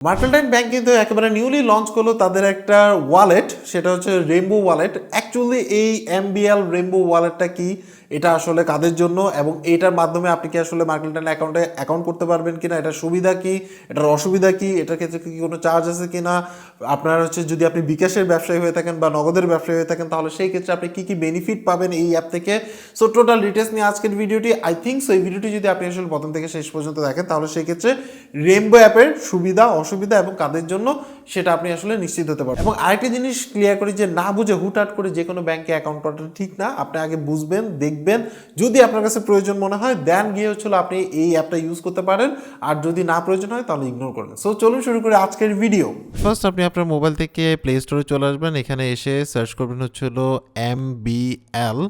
মার্কেলটাইন bank কিন্তু একেবারে newly launch করল তাদের একটা ওয়ালেট সেটা হচ্ছে রেমবো ওয়ালেট অ্যাকচুয়ালি এই এমবিএল রেমবো ওয়ালেটটা কি এটা আসলে কাদের জন্য এবং এটার মাধ্যমে আপনি কি আসলে মার্কেলটাইন অ্যাকাউন্টে অ্যাকাউন্ট করতে পারবেন কিনা, এটার সুবিধা কি, এটার অসুবিধা কি, এটার ক্ষেত্রে কি কোনো চার্জ আছে কিনা, আপনার হচ্ছে যদি আপনি বিকাশের ব্যবসায়ী হয়ে থাকেন বা নগদের ব্যবসায়ী হয়ে থাকেন, তাহলে সেই ক্ষেত্রে আপনি কী কী বেনিফিট পাবেন এই অ্যাপ থেকে? সো টোটাল ডিটেলস নিয়ে আজকের ভিডিওটি আই থিঙ্ক সো এই ভিডিওটি যদি আপনি আসলে প্রথম থেকে শেষ পর্যন্ত দেখেন, তাহলে সেই ক্ষেত্রে রেমবো অ্যাপের সুবিধা, অসুবিধা এবং কাদের জন্য সেটা আপনি আসলে নিশ্চিত হতে পারবেন। এবং আরেকটি জিনিস ক্লিয়ার করি যে না বুঝে হুটহাট করে যে কোনো ব্যাংকে অ্যাকাউন্ট করাটা ঠিক না, আপনি আগে বুঝবেন, দেখবেন। যদি আপনার কাছে প্রয়োজন মনে হয় দেন গিয়ে হচ্ছিল আপনি এই অ্যাপটা ইউজ করতে পারেন। আর যদি না প্রয়োজন হয়, তাহলে ইগনোর করেন সো চলুন শুরু করে আজকের ভিডিও ফার্স্ট আপনি আপনার মোবাইল থেকে প্লে স্টোরে চলে আসবেন। এখানে এসে সার্চ করবেন হচ্ছে হলো এম বি এল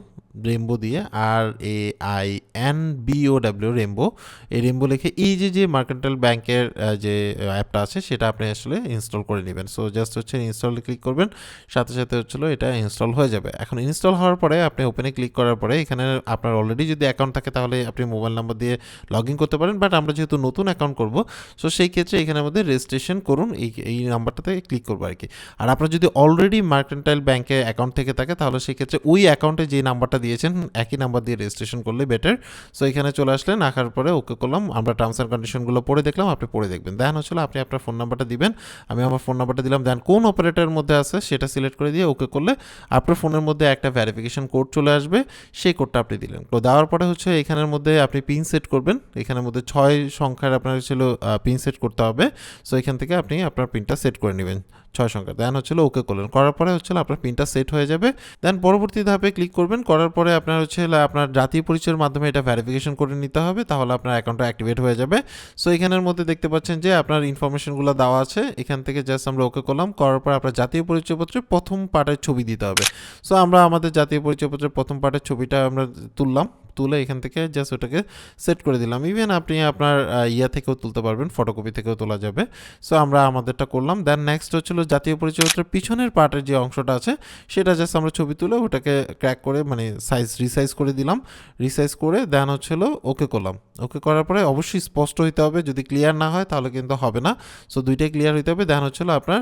রেমবো দিয়ে, R A I N B O W rainbow. এই রেমবো লিখে এই যে যে মার্কেন্টাল ব্যাংকের যে অ্যাপটা আছে, সেটা আপনি আসলে ইনস্টল করে নেবেন। সো জাস্ট হচ্ছে ইনস্টল ক্লিক করবেন, সাথে সাথে হচ্ছিল এটা ইনস্টল হয়ে যাবে। এখন ইনস্টল হওয়ার পরে আপনি ওপেনে ক্লিক করার পরে এখানে আপনার অলরেডি যদি অ্যাকাউন্ট থাকে, তাহলে আপনি মোবাইল নাম্বার দিয়ে লগ ইন করতে পারেন। বাট আমরা যেহেতু নতুন অ্যাকাউন্ট করব সো সেই ক্ষেত্রে এখানের মধ্যে রেজিস্ট্রেশন করুন, এই এই নাম্বারটাতে ক্লিক করব আর কি। আর আপনার যদি অলরেডি মার্কেন্টাইল ব্যাংকে অ্যাকাউন্ট থেকে থাকে, তাহলে সেই ক্ষেত্রে ওই অ্যাকাউন্টে যে নাম্বারটা দিয়েছেন, একই নাম্বার দিয়ে রেজিস্ট্রেশন করলে বেটার সো এখানে চলে আসলেন আঁকার পরে ওকে করলাম, আমরা টার্মস অ্যান্ড কন্ডিশনগুলো পড়ে দেখলাম, আপনি পড়ে দেখবেন। দেন হচ্ছিল, আপনি আপনার ফোন নাম্বারটা দিবেন, আমি আমার ফোন নাম্বারটা দিলাম। দেন কোন অপারেটরের মধ্যে আছে, সেটা সিলেক্ট করে দিয়ে ওকে করলে আপনার ফোনের মধ্যে একটা ভ্যারিফিকেশন কোড চলে আসবে, সেই কোডটা আপনি দিলেন। তো দেওয়ার পরে হচ্ছে, এখানের মধ্যে আপনি পিন সেট করবেন, এখানের মধ্যে ছয় সংখ্যার আপনার ছিল পিন সেট করতে হবে। সো এখান থেকে আপনি আপনার পিনটা সেট করে নেবেন। ছয় সংখ্যা। দেন হচ্ছিল ওকে করলেন। করার পরে হচ্ছিল আপনার পিনটা সেট হয়ে যাবে। দেন পরবর্তী ধাপে ক্লিক করবেন। করার পরে আপনার হচ্ছে আপনার জাতীয় পরিচয়ের মাধ্যমে এটা ভ্যারিফিকেশন করে নিতে হবে। তাহলে আপনার অ্যাকাউন্টটা অ্যাক্টিভেট হয়ে যাবে। সো এখানের মধ্যে দেখতে পাচ্ছেন যে আপনার ইনফরমেশনগুলো দেওয়া আছে। এখান থেকে জাস্ট আমরা ওকে করলাম। করার পর আপনার জাতীয় পরিচয়পত্রের প্রথম পার্টের ছবি দিতে হবে। সো আমরা আমাদের জাতীয় পরিচয়পত্রের প্রথম পার্টের ছবিটা আমরা তুললাম। তুলে এখান থেকে জাস্ট ওটাকে সেট করে দিলাম। ইভেন আপনি আপনার ইয়া থেকেও তুলতে পারবেন ফটোকপি থেকেও তোলা যাবে। সো আমরা আমাদেরটা করলাম। দেন নেক্সট হচ্ছিল জাতীয় পরিচয়পত্রের পিছনের পার্টের যে অংশটা আছে, সেটা জাস্ট আমরা ছবি তুলে ওটাকে ক্র্যাক করে মানে সাইজ রিসাইজ করে দিলাম। রিসাইজ করে দেন হচ্ছিল ওকে করলাম। ওকে করার পরে অবশ্যই স্পষ্ট হইতে হবে। যদি ক্লিয়ার না হয়, তাহলে কিন্তু হবে না। সো দুইটাই ক্লিয়ার হইতে হবে। দেন হচ্ছিল আপনার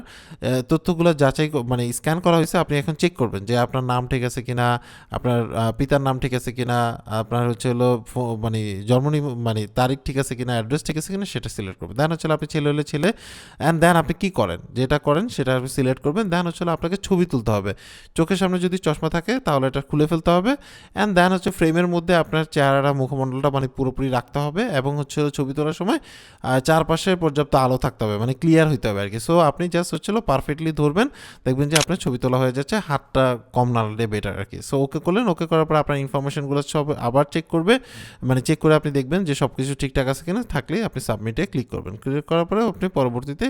তথ্যগুলো যাচাই মানে স্ক্যান করা হয়েছে। আপনি এখন চেক করবেন যে আপনার নাম ঠিক আছে কিনা, আপনার পিতার নাম ঠিক আছে কিনা আপনার হচ্ছে হলো মানে জন্ম মানে তারিখ ঠিক আছে কিনা অ্যাড্রেস ঠিক আছে কিনা সেটা সিলেক্ট করবেন। দেন হচ্ছে আপনি ছেলে হলে ছেলে অ্যান্ড দেন আপনি কী করেন? যেটা করেন সেটা আপনি সিলেক্ট করবেন। দেন হচ্ছে আপনাকে ছবি তুলতে হবে। চোখের সামনে যদি চশমা থাকে তাহলে এটা খুলে ফেলতে হবে। অ্যান্ড দেন হচ্ছে ফ্রেমের মধ্যে আপনার চেহারাটা, মুখমণ্ডলটা মানে পুরোপুরি রাখতে হবে এবং হচ্ছে ছবি তোলার সময় চারপাশে পর্যাপ্ত আলো থাকতে হবে মানে ক্লিয়ার হইতে হবে আর কি সো আপনি জাস্ট হচ্ছিল পারফেক্টলি ধরবেন, দেখবেন যে আপনার ছবি তোলা হয়ে যাচ্ছে, হাতটা কম নাড়লে বেটার আর কি সো ওকে করলেন ওকে করার পর আপনার ইনফরমেশনগুলো সব আবার চেক করবে। মানে চেক করে আপনি দেখবেন যে সব কিছু ঠিকঠাক আছে কিনা, থাকলে আপনি সাবমিটে ক্লিক করবেন। ক্লিক করার পরে আপনি পরবর্তীতে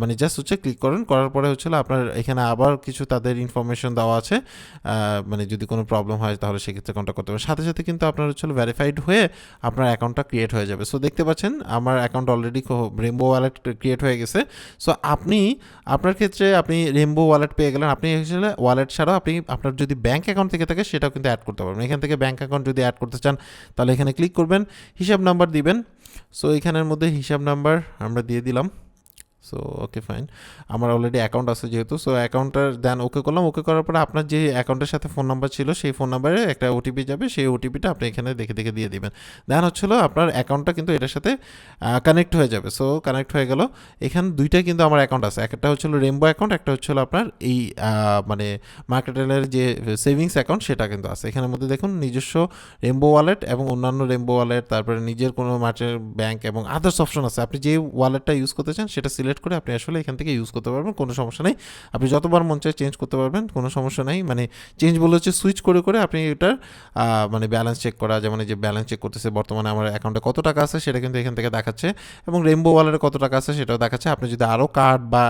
মানে জাস্ট হচ্ছে ক্লিক করেন, করার পরে হচ্ছে আপনার এখানে আবার কিছু তাদের ইনফরমেশন দেওয়া আছে। মানে যদি কোনো প্রবলেম হয় তাহলে সেক্ষেত্রে কন্ট্যাক্ট করতে পারেন। সাথে সাথে কিন্তু আপনার হচ্ছে ভ্যারিফাইড হয়ে আপনার অ্যাকাউন্টটা ক্রিয়েট হয়ে যাবে। সো দেখতে পাচ্ছেন আমার account already rainbow wallet create হয়ে গেছে। সো আপনি, আপনার ক্ষেত্রে আপনি রেমবো ওয়ালেট পেয়ে গেলেন। আপনি আসলে ওয়ালেট ছাড়াও আপনি, আপনার যদি ব্যাঙ্ক অ্যাকাউন্ট থেকে থাকে সেটাও কিন্তু অ্যাড করতে পারবেন। এখান থেকে ব্যাঙ্ক অ্যাকাউন্ট যদি অ্যাড করতে চান তাহলে এখানে ক্লিক করবেন, হিসাব নাম্বার দিবেন। সো এখানের মধ্যে হিসাব নাম্বার আমরা দিয়ে দিলাম। সো ওকে ফাইন আমার অলরেডি অ্যাকাউন্ট আছে যেহেতু সো অ্যাকাউন্টটা দেন ওকে করলাম। ওকে করার পরে আপনার যে অ্যাকাউন্টের সাথে ফোন নাম্বার ছিল, সেই ফোন নাম্বারে একটা ওটিপি যাবে। সেই ওটিপিটা আপনি এখানে দেখে দেখে দিয়ে দিবেন। দেন হচ্ছিল আপনার অ্যাকাউন্টটা কিন্তু এটার সাথে কানেক্ট হয়ে যাবে। সো কানেক্ট হয়ে গেল। এখানে দুইটাই কিন্তু আমার অ্যাকাউন্ট আছে। একটা হচ্ছিল রেমবো অ্যাকাউন্ট একটা হচ্ছিল আপনার এই মানে মার্কেটেলের যে সেভিংস অ্যাকাউন্ট সেটা কিন্তু আছে। এখানের মধ্যে দেখুন, নিজস্ব রেমবো ওয়ালেট এবং অন্যান্য রেমবো ওয়ালেট তারপরে নিজের কোনো মার্চের ব্যাংক এবং আদার্স অপশন আছে। আপনি যে ওয়ালেটটা ইউজ করতে চান, সেটা সিলেক্ট করে আপনি আসলে এখান থেকে ইউজ করতে পারবেন, কোনো সমস্যা নেই। আপনি যতবার মন চায় চেঞ্জ করতে পারবেন, কোনো সমস্যা নেই। মানে চেঞ্জ বলে হচ্ছে সুইচ করে করে আপনি এটার মানে ব্যালেন্স চেক করা, যেমন যে ব্যালেন্স চেক করতেছে, বর্তমানে আমার অ্যাকাউন্টে কত টাকা আছে সেটা কিন্তু এখান থেকে দেখাচ্ছে এবং রেমবো ওয়ালেটে কত টাকা আছে সেটাও দেখাচ্ছে। আপনি যদি আরও কার্ড বা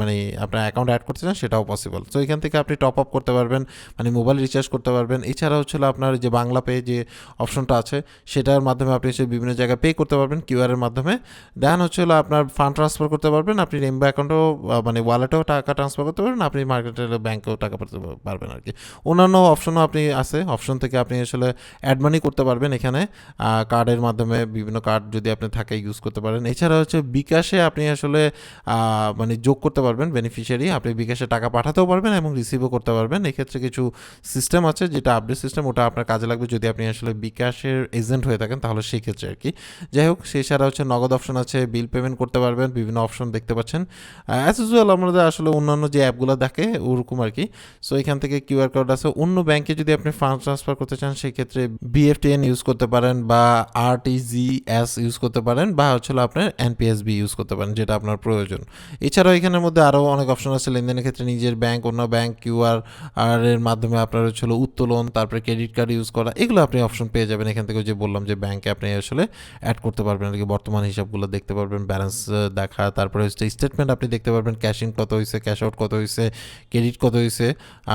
মানে আপনার অ্যাকাউন্ট অ্যাড করতে চান সেটাও পসিবল তো এখান থেকে আপনি টপ আপ করতে পারবেন মানে মোবাইল রিচার্জ করতে পারবেন। এছাড়া হচ্ছিল আপনার যে বাংলা পে যে অপশনটা আছে, সেটার মাধ্যমে আপনি হচ্ছে বিভিন্ন জায়গায় পে করতে পারবেন কিউআরের মাধ্যমে। দেন হচ্ছে আপনার ফান্ড ট্রান্সফার করতে পারবেন, আপনি রেমবো অ্যাকাউন্টও মানে ওয়ালেটেও টাকা ট্রান্সফার করতে পারবেন, আপনি মার্কেটের ব্যাঙ্কেও টাকা পাঠাতে পারবেন আর কি অন্যান্য অপশনও আপনি আছে অপশন থেকে আপনি আসলে অ্যাড মানি করতে পারবেন এখানে। কার্ডের মাধ্যমে বিভিন্ন কার্ড যদি আপনি থাকে ইউজ করতে পারেন। এছাড়া হচ্ছে বিকাশে আপনি আসলে মানে যোগ করতে পারবেন বেনিফিশিয়ারি আপনি বিকাশে টাকা পাঠাতেও পারবেন এবং রিসিভও করতে পারবেন। এক্ষেত্রে কিছু সিস্টেম আছে যেটা আপডেট সিস্টেম ওটা আপনার কাজে লাগবে যদি আপনি আসলে বিকাশের এজেন্ট হয়ে থাকেন, তাহলে সেই ক্ষেত্রে আর কি যাই হোক, সেই ছাড়া হচ্ছে নগদ অপশন আছে বিল পেমেন্ট করতে পারবেন, বিভিন্ন অপশন দেখতে পাচ্ছেন। অ্যাজ ইউজুয়াল আমাদের আসলে অন্যান্য যে অ্যাপগুলো দেখে, ওরকম আর কি। সো এখান থেকে কিউআর কোড আছে। অন্য ব্যাংকে যদি আপনি ফান্ড ট্রান্সফার করতে চান সেই ক্ষেত্রে বিএফটিএন ইউজ করতে পারেন বা আরটিজিএস ইউজ করতে পারেন বা হচ্ছে আপনার এনপিএসবি ইউজ করতে পারেন, যেটা আপনার প্রয়োজন। এছাড়াও এখানের মধ্যে আরও অনেক অপশন আছে লেনদেনের ক্ষেত্রে। নিজের ব্যাংক অন্য ব্যাংক কিউআর আর এর মাধ্যমে আপনার হচ্ছে হলো উত্তোলন, তারপরে ক্রেডিট কার্ড ইউজ করা, এগুলো আপনি অপশন পেয়ে যাবেন। এখান থেকে যে বললাম যে ব্যাংকে আপনি আসলে অ্যাড করতে পারবেন আর কি। বর্তমান হিসাবগুলো দেখতে পারবেন ব্যালেন্স দেখা তারপরে হচ্ছে স্টেটমেন্ট আপনি দেখতে পারবেন ক্যাশ ইন কত হয়েছে ক্যাশ আউট কত হয়েছে ক্রেডিট কত হয়েছে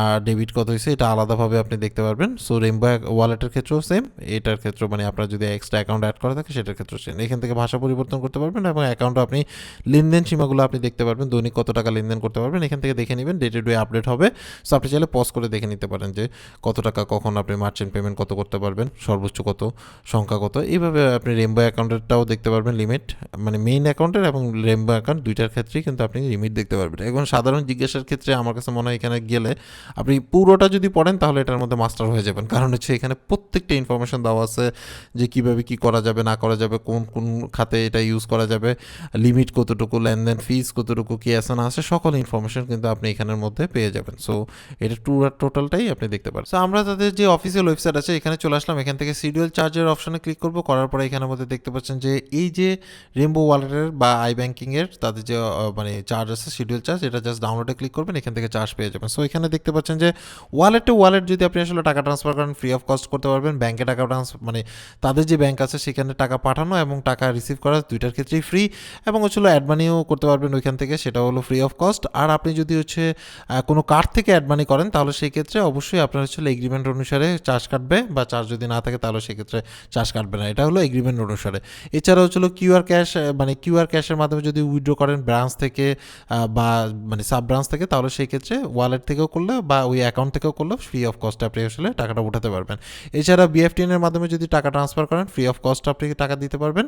আর ডেবিট কত হয়েছে এটা আলাদাভাবে আপনি দেখতে পারবেন। সো রেমবো ওয়ালেটের ক্ষেত্রেও সেম এটার ক্ষেত্রে মানে আপনার যদি এক্সট্রা অ্যাকাউন্ট অ্যাড করা থাকে, সেটার ক্ষেত্রেও সেম এখান থেকে ভাষা পরিবর্তন করতে পারবেন এবং অ্যাকাউন্টে আপনি লেনদেন সীমাগুলো আপনি দেখতে পারবেন, দৈনিক কত টাকা লেনদেন করতে পারবেন। এখান থেকে দেখে নেবেন ডে টু ডে আপডেট হবে। সো আপনি চাইলে পজ করে দেখে নিতে পারেন যে কত টাকা কখন আপনি মার্চেন্ট পেমেন্ট কত করতে পারবেন, সর্বোচ্চ কত, সংখ্যা কত। এইভাবে আপনি রেমবো অ্যাকাউন্টেরটাও দেখতে পারবেন লিমিট মানে মেইন অ্যাকাউন্টের এবং রেমবো অ্যাকাউন্ট দুইটার ক্ষেত্রেই কিন্তু আপনি লিমিট দেখতে পারবেন। এখন সাধারণ জিজ্ঞাসার ক্ষেত্রে আমার কাছে মনে হয় এখানে গেলে আপনি পুরোটা যদি পড়েন তাহলে এটার মধ্যে মাস্টার হয়ে যাবেন। কারণ হচ্ছে এখানে প্রত্যেকটা ইনফরমেশন দেওয়া আছে যে কীভাবে কি করা যাবে, না করা যাবে, কোন কোন খাতে এটা ইউজ করা যাবে লিমিট কতটুকু, লেনদেন ফিস কতটুকু, কি আছে, না আছে, সকল ইনফরমেশন কিন্তু আপনি এখানের মধ্যে পেয়ে যাবেন। সো এটা টুর টোটালটাই আপনি দেখতে পারেন। সো আমরা তাদের যে অফিসিয়াল ওয়েবসাইট আছে, এখানে চলে আসলাম। এখান থেকে সিডিউল চার্জের অপশনে ক্লিক করব। করার পরে এখানের মধ্যে দেখতে পাচ্ছেন যে এই যে রেমবো ওয়ালেটের বা আই ব্যাঙ্কিংয়ের তাদের যে মানে চার্জ আছে শিডিউল চার্জ এটা জাস্ট ডাউনলোডে ক্লিক করবেন, এখান থেকে চার্জ পেয়ে যাবেন। সো এখানে দেখতে পাচ্ছেন যে ওয়ালেটে ওয়ালেট যদি আপনি আসলে টাকা ট্রান্সফার করেন ফ্রি অফ কস্ট করতে পারবেন ব্যাংকে টাকা ট্রান্সফার মানে তাদের যে ব্যাংক আছে, সেখানে টাকা পাঠানো এবং টাকা রিসিভ করা দুইটার ক্ষেত্রেই ফ্রি এবং হচ্ছে অ্যাড মানিও করতে পারবেন ওইখান থেকে সেটা হলো ফ্রি অফ কস্ট আর আপনি যদি হচ্ছে কোনো কার্ড থেকে অ্যাড মানি করেন, তাহলে সেই ক্ষেত্রে অবশ্যই আপনার হচ্ছে এগ্রিমেন্ট অনুসারে চার্জ কাটবে বা চার্জ যদি না থাকে, তাহলে সেক্ষেত্রে চার্জ কাটবে না। এটা হলো এগ্রিমেন্ট অনুসারে। এছাড়া হচ্ছিল কিউআর ক্যাশ মানে কিউআর ক্যাশের মাধ্যমে যদি উইথড্র করেন ব্রাঞ্চ থেকে বা মানে সাব ব্রাঞ্চ থেকে, তাহলে সেই ক্ষেত্রে ওয়ালেট থেকেও করলে বা ওই অ্যাকাউন্ট থেকেও করলে ফ্রি অফ কস্ট আপনি আসলে টাকাটা উঠাতে পারবেন। এছাড়া বিএফটিএন এর মাধ্যমে যদি টাকা ট্রান্সফার করেন ফ্রি অফ কস্ট আপনি টাকা দিতে পারবেন।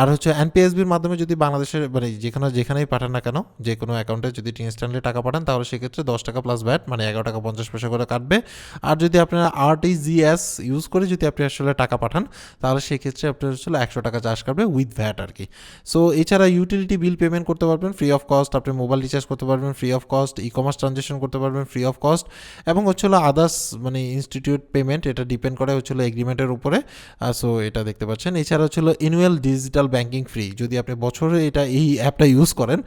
আর হচ্ছে এনপিএসবির মাধ্যমে যদি বাংলাদেশের মানে যেখানে, যেখানেই পাঠান না কেন, যে কোনো অ্যাকাউন্টে যদি ইনস্ট্যান্টলি টাকা পাঠান, তাহলে সেক্ষেত্রে দশ টাকা প্লাস ভ্যাট মানে এগারো টাকা পঞ্চাশ পয়সা করে কাটবে। আর যদি আপনারা আরটিজিএস ইউজ করে যদি আপনি আসলে টাকা পাঠান, তাহলে সেক্ষেত্রে আপনার আসলে একশো টাকা চার্জ কাটবে উইথ ভ্যাট আর কি। সো এছাড়া ইউটিলিটি বিল পেমেন্ট করতে পারবেন ফ্রি অফ কস্ট আপনি মোবাইল রিচার্জ করতে পারবেন free of cost e commerce transaction করতে পারবেন ফ্রি অফ কস্ট এবং হচ্ছে হলো আদার্স মানে ইনস্টিটিউট পেমেন্ট এটা ডিপেন্ড করে হচ্ছে হলো এগ্রিমেন্টের উপরে। সো এটা দেখতে পাচ্ছেন। এছাড়া হচ্ছে হলো অ্যানুয়াল ডিজিটাল ব্যাঙ্কিং ফ্রি যদি আপনি বছরে এটা এই অ্যাপটা ইউজ করেন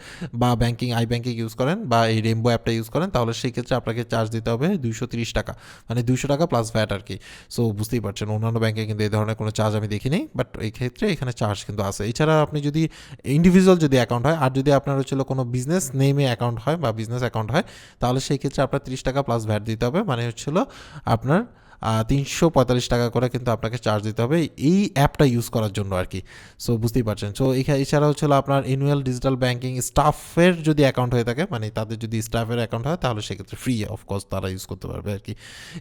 বা ব্যাঙ্কিং আই ব্যাঙ্কিং ইউজ করেন বা এই রেমবো অ্যাপটা ইউজ করেন, তাহলে সেই ক্ষেত্রে আপনাকে চার্জ দিতে হবে দুইশো তিরিশ টাকা। মানে দুইশো টাকা প্লাস ভ্যাট আর কি। সো বুঝতেই পারছেন, অন্যান্য ব্যাংকে কিন্তু এই ধরনের কোনো চার্জ আমি দেখিনি বাট এই ক্ষেত্রে এখানে চার্জ কিন্তু আছে। এছাড়া আপনি যদি ইন্ডিভিজুয়াল যদি অ্যাকাউন্ট হয় আর যদি আপনার হচ্ছিল কোনো বিজনেস নেমে অ্যাকাউন্ট হয় বা বিজনেস অ্যাকাউন্ট হয়, তাহলে সেই ক্ষেত্রে আপনার তিরিশ টাকা প্লাস ভ্যাট দিতে হবে। মানে হচ্ছিল আপনার তিনশো পঁয়তাল্লিশ টাকা করে কিন্তু আপনাকে চার্জ দিতে হবে এই অ্যাপটা ইউজ করার জন্য আর কি। সো বুঝতেই পারছেন। সো এখানে এছাড়া হচ্ছিল আপনার অ্যানুয়াল ডিজিটাল ব্যাঙ্কিং স্টাফের যদি অ্যাকাউন্ট হয়ে থাকে মানে তাদের যদি স্টাফের অ্যাকাউন্ট হয়, তাহলে সেক্ষেত্রে ফ্রি অফকোর্স তারা ইউজ করতে পারবে আর কি।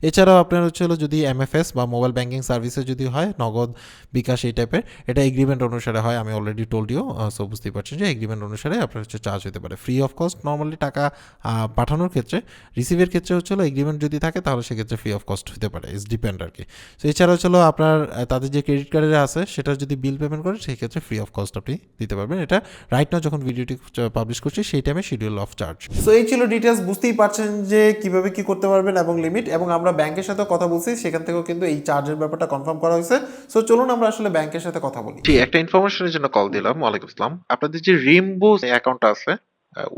এছাড়াও আপনার হচ্ছে হলো যদি এমএফএস বা মোবাইল ব্যাঙ্কিং সার্ভিসে যদি হয়, নগদ, বিকাশ এই টাইপের এটা এগ্রিমেন্ট অনুসারে হয়, আমি অলরেডি টোল্ডিও সো বুঝতেই পারছেন যে এগ্রিমেন্ট অনুসারে আপনার হচ্ছে চার্জ হতে পারে। ফ্রি অফ কস্ট নর্মালি টাকা পাঠানোর ক্ষেত্রে রিসিভের ক্ষেত্রে হচ্ছে হলো এগ্রিমেন্ট যদি থাকে, তাহলে সেক্ষেত্রে ফ্রি অফ কস্ট হতে পারে। ইস ডিপেন্ড আর কি। তো এছাড়া হচ্ছে হলো আপনার তাদের যে ক্রেডিট কার্ডের আছে সেটা যদি বিল পেমেন্ট করেন সেই ক্ষেত্রে ফ্রি অফ কস্ট আপনি দিতে পারবেন। এটা রাইট নাও যখন ভিডিওটি পাবলিশ করছি সেই টাইমে শিডিউল অফ চার্জ সো এই ছিল ডিটেলস বুঝতেই পারছেন যে কীভাবে কি করতে পারবেন এবং লিমিট এবং আমরা ব্যাংকের সাথে কথা বলছি সেখান থেকেও কিন্তু এই চার্জের ব্যাপারটা কনফার্ম করা হয়েছে। সো চলুন আমরা আসলে ব্যাংকের সাথে কথা বলি। জি একটা ইনফরমেশনের জন্য কল দিলাম। ওয়ালাইকুম আসসালাম। আপনাদের যে রেমবো অ্যাকাউন্টটা আছে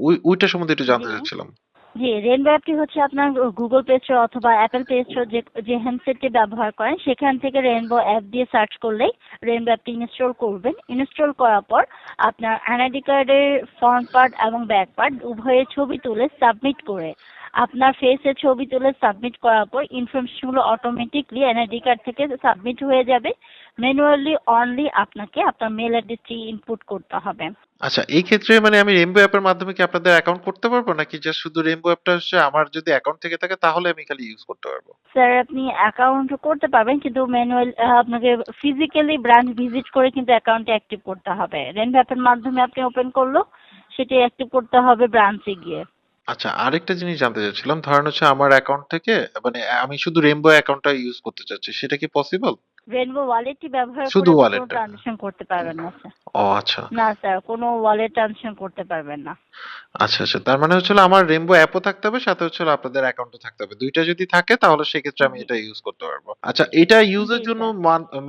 ওই ওইটা সম্বন্ধে একটু জানতে চাচ্ছিলাম। জি রেনবো অ্যাপটি হচ্ছে আপনার গুগল প্লে স্টোর অথবা অ্যাপেল প্লে স্টোর যে যে হ্যান্ডসেটটি ব্যবহার করেন, সেখান থেকে রেনবো অ্যাপ দিয়ে সার্চ করলেই রেনবো অ্যাপটি ইনস্টল করবেন। ইনস্টল করার পর আপনার এনআইডি কার্ডের ফ্রন্ট পার্ট এবং ব্যাক পার্ট উভয়ের ছবি তুলে সাবমিট করে আপনার ফেসের ছবি তুলে সাবমিট করার পর ইনফরমেশনগুলো অটোমেটিকলি এনআইডি কার্ড থেকে সাবমিট হয়ে যাবে। ম্যানুয়ালি অনলি আপনাকে আপনার মেল অ্যাড্রেসটি ইনপুট করতে হবে। আচ্ছা এই ক্ষেত্রে মানে আমি রেমবো অ্যাপের মাধ্যমে কি আপনাদের অ্যাকাউন্ট করতে পারব? নাকি জাস্ট শুধু রেমবো অ্যাপটা হচ্ছে আমার যদি অ্যাকাউন্ট থেকে থাকে তাহলে আমি খালি ইউজ করতে পারব? স্যার আপনি অ্যাকাউন্ট করতে পারবেন কিন্তু ম্যানুয়াল আপনাকে ফিজিক্যালি ব্রাঞ্চ ভিজিট করে কিন্তু অ্যাকাউন্টে অ্যাক্টিভ করতে হবে। রেন্ট অ্যাপের মাধ্যমে আপনি ওপেন করল সেটি অ্যাক্টিভ করতে হবে ব্রাঞ্চে গিয়ে। আচ্ছা আরেকটা জিনিস জানতে চাচ্ছিলাম। ধরেন হচ্ছে আমার অ্যাকাউন্ট থেকে মানে আমি শুধু রেমবো অ্যাকাউন্টটা ইউজ করতে চাচ্ছি, সেটা কি পসিবল রেনবো ওয়ালেটটি ব্যবহার শুধু করে কোনো wallet টা? ট্রানজেকশন করতে পারবেন না স্যার ও আচ্ছা। না স্যার কোনো ওয়ালেট ট্রানজেকশন করতে পারবেন না। আচ্ছা আচ্ছা। তার মানে হচ্ছে আমার রেমবো অ্যাপও থাকতে হবে সাথে হচ্ছে আপনাদের অ্যাকাউন্টও থাকতে হবে। দুইটা যদি থাকে তাহলে সেক্ষেত্রে আমি এটা ইউজ করতে পারব। আচ্ছা এটা ইউজের জন্য।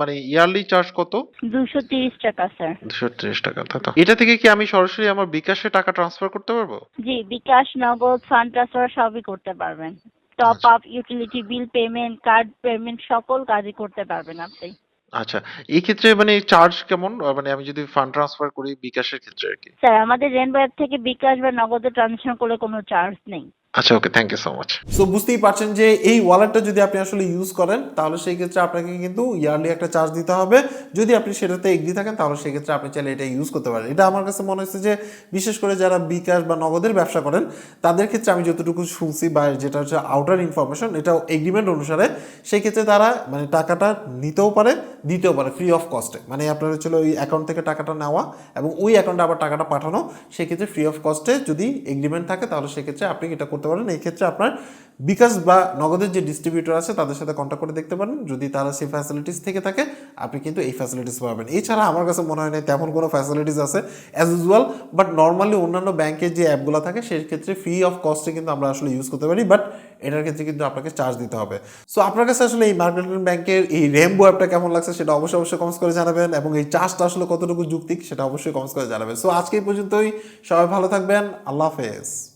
মানে ইয়ারলি চার্জ কত? দুশো তিরিশ টাকা স্যার দুশো ত্রিশ টাকা তাই তো? এটা থেকে কি আমি সরাসরি আমার বিকাশে টাকা ট্রান্সফার করতে পারব? জি বিকাশ নগদ ফান্ড ট্রান্সফার সবই করতে পারবেন। Top. Up utility bill payment card payment সকল কাজই করতে পারবেন আপনি। আচ্ছা এই ক্ষেত্রে মানে চার্জ কেমন? মানে আমি যদি ফান্ড ট্রান্সফার করি বিকাশের ক্ষেত্রে আর কি। স্যার আমাদের রেনবো অ্যাপ থেকে বিকাশ বা নগদে ট্রানজেকশন করলে কোনো চার্জ নেই। আচ্ছা okay thank you so much so বুঝতেই পারছেন যে এই ওয়ালেটটা যদি আপনি আসলে ইউজ করেন, তাহলে সেই ক্ষেত্রে আপনাকে কিন্তু ইয়ারলি একটা চার্জ দিতে হবে। যদি আপনি সেটাতে এগ্রি থাকেন, তাহলে সেই ক্ষেত্রে আপনি চাইলে এটা ইউজ করতে পারেন। এটা আমার কাছে মনে হচ্ছে যে বিশেষ করে যারা বিকাশ বা নগদের ব্যবসা করেন, তাদের ক্ষেত্রে আমি যতটুকু শুনছি বা যেটা হচ্ছে আউটার ইনফরমেশন এটা এগ্রিমেন্ট অনুসারে সেই ক্ষেত্রে তারা মানে টাকাটা নিতেও পারে, দিতেও পারে ফ্রি অফ কস্টে মানে আপনার হচ্ছিল ওই অ্যাকাউন্ট থেকে টাকাটা নেওয়া এবং ওই অ্যাকাউন্টে আবার টাকাটা পাঠানো সেক্ষেত্রে ফ্রি অফ কস্টে যদি এগ্রিমেন্ট থাকে, তাহলে সেক্ষেত্রে আপনি এটা করতে পারেন। এই ক্ষেত্রে আপনার বিকাশ বা নগদের যে ডিস্ট্রিবিউটর আছে, তাদের সাথে কন্ট্যাক্ট করে দেখতে পারেন। যদি তারা সেই ফ্যাসিলিটিস থেকে থাকে, আপনি কিন্তু এই ফ্যাসিলিটিস পাবেন। এছাড়া আমার কাছে মনে হয় না, তেমন কোনো ফ্যাসিলিটিস আছে অ্যাজ ইউজুয়াল বাট নর্মালি অন্যান্য ব্যাংকের যে অ্যাপগুলো থাকে সেই ক্ষেত্রে ফ্রি অফ কস্টে কিন্তু আমরা আসলে ইউজ করতে পারি বাট এটার ক্ষেত্রে কিন্তু আপনাকে চার্জ দিতে হবে। সো আপনার কাছে আসলে এই মার্কেটিং ব্যাংকের এই রেমবো অ্যাপটা কেমন লাগছে, সেটা অবশ্যই অবশ্যই কমেন্টস করে জানাবেন, এবং এই চার্জটা আসলে কতটুকু যুক্তিক সেটা অবশ্যই কমেন্টস করে জানাবেন। সো আজকে পর্যন্তই। সবাই ভালো থাকবেন। আল্লাহ হাফেজ।